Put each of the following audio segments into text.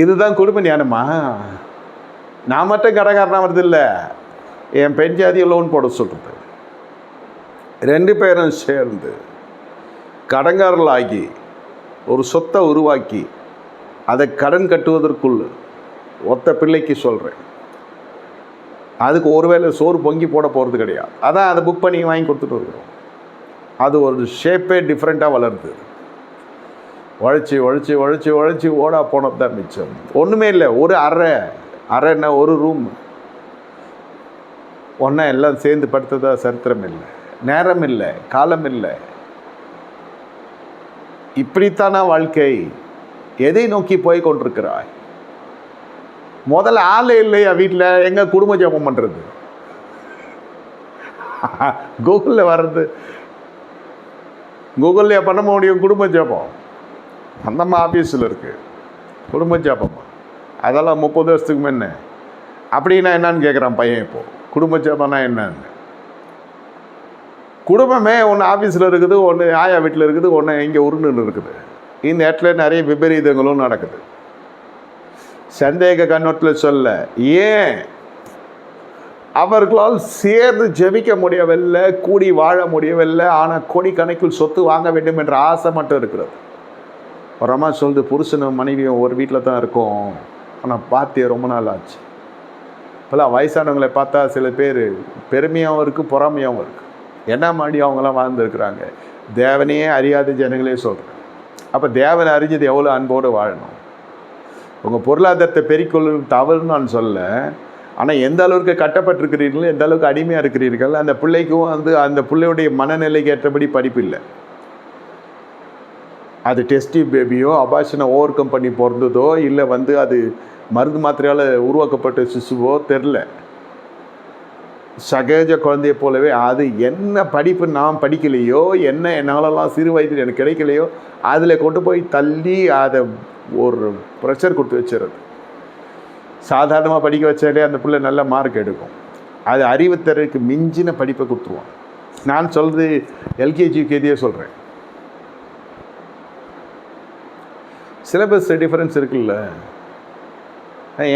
இதுதான் குடும்ப ஞானமா? நான் மட்டும் கடைக்காரனாக வருதில்ல என் பெண் ஜாதியை லோன் போட சொல்கிறது ரெண்டு பேரும் சேர்ந்து கடங்காரர்களாகி ஒரு சொத்தை உருவாக்கி அதை கடன் கட்டுவதற்குள் ஒத்த பிள்ளைக்கு சொல்கிறேன் அதுக்கு ஒருவேளை சோறு பொங்கி போட போகிறது கிடையாது. அதான் அதை புக் பண்ணி வாங்கி கொடுத்துட்டு இருக்கிறோம் அது ஒரு ஷேப்பே டிஃப்ரெண்ட்டாக வளருது. உழைச்சி உழைச்சி உழைச்சி உழைச்சி ஓடா போனது தான் மிச்சம். ஒன்றுமே இல்லை. ஒரு அறை. அறைன்னா ஒரு ரூம் ஒன்றா எல்லாம் சேர்ந்து படுத்ததா சரித்திரம் இல்லை. நேரம் இல்லை. காலம் இல்லை. இப்படித்தானா வாழ்க்கை? எதை நோக்கி போய் கொண்டிருக்கிறாய்? முதல்ல ஆள் இல்லையா வீட்டில்? எங்கே குடும்ப ஜபம் பண்ணுறது கூகுளில் வர்றது. கூகுளில் பண்ண முடியும் குடும்ப ஜபம்? அந்தம்மா ஆஃபீஸில் இருக்குது குடும்ப ஜபம்? அதெல்லாம் முப்பது வருஷத்துக்கு முன்ன. அப்படின்னா என்னன்னு கேட்குறான் பையன் இப்போ. குடும்ப ஜாபம்னா என்னன்னு. குடும்பமே ஒன்று ஆஃபீஸில் இருக்குது ஒன்று ஆயா வீட்டில் இருக்குது ஒன்று இங்கே உருண்டுன்னு இருக்குது. இந்த இடத்துல நிறைய விபரீதங்களும் நடக்குது. சந்தேக கண்ணோட்டில் சொல்ல ஏன் அவர்களால் சேர்ந்து ஜெபிக்க முடியவில்லை கூடி வாழ முடியவில்லை ஆனால் கோடிக்கணக்கில் சொத்து வாங்க வேண்டும் என்ற ஆசை மட்டும் இருக்கிறது. ஒரு அம்மா சொல்லுது புருஷனும் மனைவியும் ஒரு வீட்டில் தான் இருக்கும். ஆனால் பார்த்தே ரொம்ப நாள் ஆச்சு. இப்போல்லாம் வயசானவங்களை பார்த்தா சில பேர் பெருமையாகவும் இருக்குது பொறாமையாகவும் இருக்குது என்ன மாடி அவங்களாம் வாழ்ந்துருக்குறாங்க? தேவனையே அறியாத ஜனங்களே சொல்கிறேன் அப்போ தேவனை அறிஞ்சது எவ்வளோ அன்போடு வாழணும்? உங்கள் பொருளாதாரத்தை பெருக்கொள்ளும் தவறுன்னு நான் சொல்ல ஆனால் எந்த அளவுக்கு கட்டப்பட்டிருக்கிறீர்களோ எந்த அளவுக்கு அடிமையாக இருக்கிறீர்கள் அந்த பிள்ளைக்கும் வந்து அந்த பிள்ளையுடைய மனநிலைக்கு ஏற்றபடி படிப்பு இல்லை. அது டெஸ்டி பேபியோ அபாஷனை ஓவர் கம் பண்ணி பிறந்ததோ இல்லை வந்து அது மருந்து மாத்திரையால் உருவாக்கப்பட்ட சிசுவோ தெரில. சகஜ குழந்தைய போலவே அது என்ன படிப்பு நான் படிக்கலையோ என்ன என்னாலலாம் சிறு வயதில் எனக்கு கிடைக்கலையோ அதில் கொண்டு போய் தள்ளி அதை ஒரு ப்ரெஷர் கொடுத்து வச்சிடுறது சாதாரணமாக படிக்க வச்சாலே அந்த பிள்ளை நல்ல மார்க் எடுக்கும். அது அறிவுத்திறனுக்கு மிஞ்சின படிப்பை கொடுத்துருவான். நான் சொல்கிறது எல்கேஜி யூகேஜியே சொல்கிறேன் சிலபஸ் டிஃப்ரென்ஸ் இருக்குல்ல.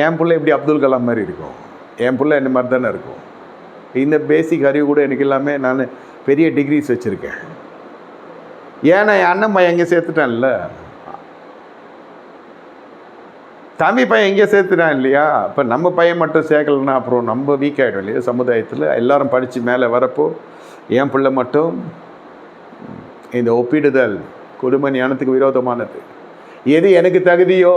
என் பிள்ளை எப்படி அப்துல் கலாம் மாதிரி இருக்கும். என் பிள்ளை என்ன மாதிரி தானே இருக்கும். இந்த பேசிக் அறிவு கூட எனக்கு எல்லாமே நான் பெரிய டிகிரிஸ் வச்சுருக்கேன். ஏன்னா என் அண்ணன் பையன் எங்கே சேர்த்துட்டான்ல. தம்பி பையன் எங்கே சேர்த்துட்டான் இல்லையா? இப்போ நம்ம பையன் மட்டும் சேர்க்கலன்னா அப்புறம் நம்ம வீக் ஆகிடும் இல்லையா சமுதாயத்தில்? எல்லாரும் படித்து மேலே வரப்போ என் பிள்ளை மட்டும் இந்த ஒப்பிடுதல் குடும்ப ஞானத்துக்கு விரோதமானது. எது எனக்கு தகுதியோ